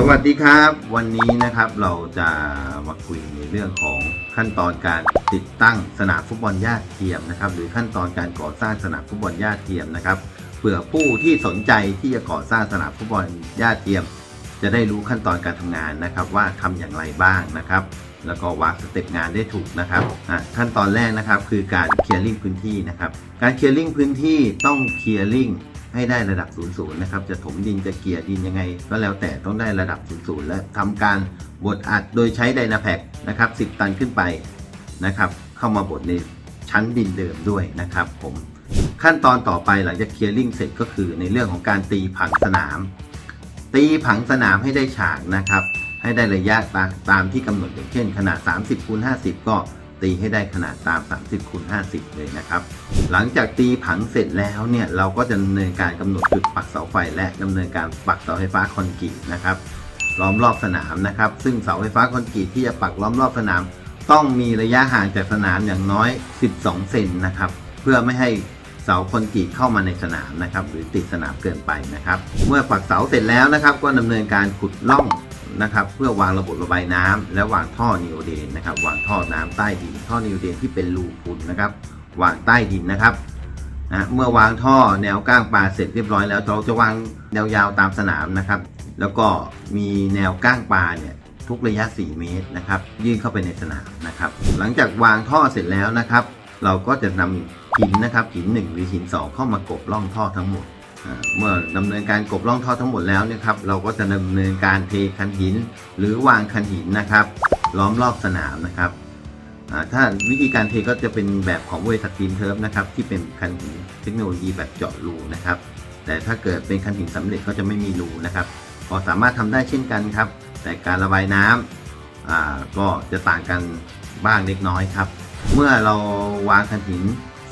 สวัสดีครับ วันนี้นะครับเราจะมาคุยในเรื่องของขั้นตอนการติดตั้งสนามฟุตบอลหญ้าเทียมนะครับหรือขั้นตอนการก่อสร้างสนามฟุตบอลหญ้าเทียมนะครับเผื่อผู้ที่สนใจที่จะก่อสร้างสนามฟุตบอลหญ้าเทียม จะได้รู้ขั้นตอนการทำงานนะครับ ว่าทำอย่างไรบ้างนะครับ แล้วก็วางสเต็ปงานได้ถูกนะครับอะขั้นตอนแรกนะครับคือการเคลียร์ลิงพื้นที่นะครับการเคลียร์ลิงพื้นที่ต้องเคลียร์ลิง ให้ได้ระดับ 00 นะครับ จะถมดินจะเกลี่ยดินยังไง ก็แล้วแต่ต้องได้ระดับ 00 และทำการบดอัดโดยใช้ไดนาแพคนะครับ 10 ตันขึ้นไปนะครับ เข้ามาบดในชั้นดินเดิมด้วยนะครับ ผมขั้นตอนต่อไปหลังจากเคลียร์ลิงเสร็จก็คือในเรื่องของการตีผังสนาม ตีผังสนามให้ได้ฉากนะครับ ให้ได้ระยะตามตามที่กำหนดอย่างเช่น ขนาด 30คูณ50 ก็ ตีให้ได้ขนาดตาม 30คูณ50 เลยนะครับ หลังจากตีผังเสร็จแล้วเนี่ยเราก็จะดำเนินการกำหนดจุดปักเสาไฟ และดำเนินการปักเสาไฟฟ้าคอนกรีตนะครับล้อมรอบสนามนะครับ ซึ่งเสาไฟฟ้าคอนกรีตที่จะปักล้อมรอบสนาม ต้องมีระยะห่างจากสนามอย่างน้อย 12 เซนนะครับ เพื่อไม่ให้เสาคอนกรีตเข้ามาในสนามนะครับ หรือติดสนามเกินไปนะครับ เมื่อปักเสาเสร็จแล้วนะครับ ก็ดำเนินการขุดล่อง นะครับเพื่อวางระบบระบายน้ำและวางท่อนิโอเดนนะครับวางท่อน้ำใต้ดิน ท่อนิโอเดนที่เป็นรูพุนนะครับ วางใต้ดินนะครับนะเมื่อวางท่อแนวก้างปลาเสร็จเรียบร้อยแล้วเราจะวางแนวยาวตามสนามนะครับ แล้วก็มีแนวก้างปลาเนี่ยทุกระยะ 4 เมตรนะครับยื่นเข้าไปในสนามนะครับ หลังจากวางท่อเสร็จแล้วนะครับ เราก็จะนำหินนะครับหิน1หรือหิน2 เข้ามากบล่องท่อทั้งหมด เมื่อดำเนินการกบล่องท่อทั้งหมดแล้วเนะครับ เราก็จะดำเนินการเทคันหิน หรือวางคันหินนะครับ ล้อมรอบสนามนะครับถ้าวิธีการเทก็จะเป็นแบบของบริษัททีมเทิร์ฟนะครับที่เป็นคันหินเทคโนโลยีแบบเจาะรูนะครับ แต่ถ้าเกิดเป็นคันหินสำเร็จก็จะไม่มีรูนะครับ ก็สามารถทำได้เช่นกันครับ แต่การระบายน้ำอ่าก็จะต่างกันบ้างเล็กน้อยครับ เมื่อเราวางคันหิน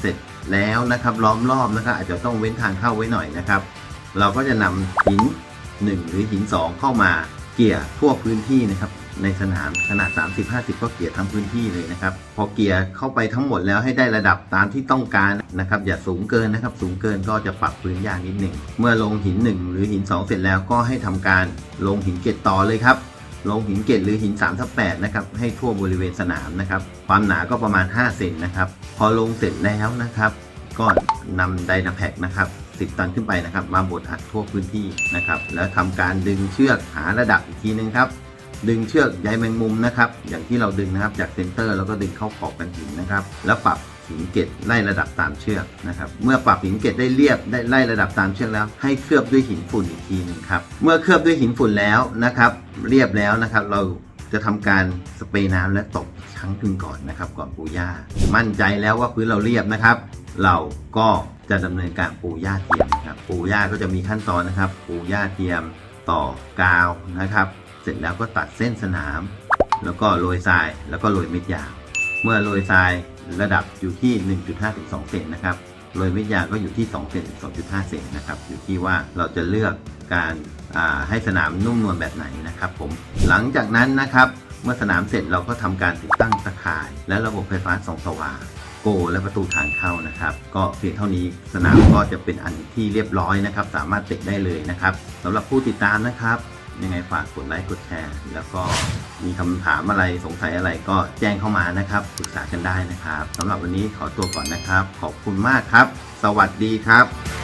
เสร็จ แล้วนะครับล้อมรอบนะครับอาจจะต้องเว้นทางเข้าไว้หน่อยนะครับ เราก็จะนำหิน 1 หรือหิน 2 เข้ามาเกี่ยทั่วพื้นที่นะครับในสนามขนาด 30-50 ก็เกี่ยทั้งพื้นที่เลยนะครับ พอเกี่ยเข้าไปทั้งหมดแล้วให้ได้ระดับตามที่ต้องการนะครับ อย่าสูงเกินนะครับ สูงเกินก็จะปรับพื้นยากนิดหนึ่ง เมื่อลงหิน 1 หรือหิน 2 เสร็จแล้วก็ให้ทำการลงหินเกล็ดต่อเลยครับ ลงหินเกล็ดหรือหิน3ทับ8นะครับให้ทั่วบริเวณสนามนะครับ ความหนาก็ประมาณ 5 เซนนะครับ พอลงเสร็จแล้วนะครับ ก็นำไดนาแพคนะครับ10 ตันขึ้นไปนะครับ มาบดอัดทั่วพื้นที่นะครับ แล้วทำการดึงเชือกหาระดับอีกทีนึงครับดึงเชือกใยแมงมุมนะครับ อย่างที่เราดึงนะครับจากเซนเตอร์แล้วก็ดึงเข้าขอบกันหินนะครับ แล้วปรับ หินเกล็ดไล่ระดับตามเชือกนะครับ เมื่อปรับหินเกล็ดได้เรียบได้ไล่ระดับตามเชือกแล้ว ให้เคลือบด้วยหินฝุ่นอีกทีหนึงครับ เมื่อเคลือบด้วยหินฝุ่นแล้วนะครับ เรียบแล้วนะครับ เราจะทำการสเปรย์น้ำและตบครั้งหนึงก่อนนะครับ ก่อนปูหญ้า มั่นใจแล้วว่าพื้นเราเรียบนะครับ เราก็จะดำเนินการปูหญ้าเทียมครับ ปูหญ้าก็จะมีขั้นตอนนะครับ ปูหญ้าเทียมต่อกาวนะครับ เสร็จแล้วก็ตัดเส้นสนาม แล้วก็โรยทรายแล้วก็โรยเม็ดยางเมื่อโรยทราย ระดับอยู่ที่ 1.5-2 เซนนะครับโรยเม็ดยาก็อยู่ที่ 2 เซน2.5 เซนนะครับอยู่ที่ว่าเราจะเลือกการให้สนามนุ่มนวลแบบไหนนะครับผมหลังจากนั้นนะครับเมื่อสนามเสร็จเราก็ทำการติดตั้งตะข่าย และระบบไฟฟ้าส่องสว่างโกและประตูทางเข้านะครับ ก็เพียงเท่านี้สนามก็จะเป็นอันที่เรียบร้อยนะครับ สามารถเตะได้เลยนะครับสำหรับผู้ติดตามนะครับ ยังไงฝากกดไลค์กดแชร์ แล้วก็มีคำถามอะไรสงสัยอะไรก็แจ้งเข้ามานะครับปรึกษากันได้นะครับสำหรับวันนี้ขอตัวก่อนนะครับ ขอบคุณมากครับ สวัสดีครับ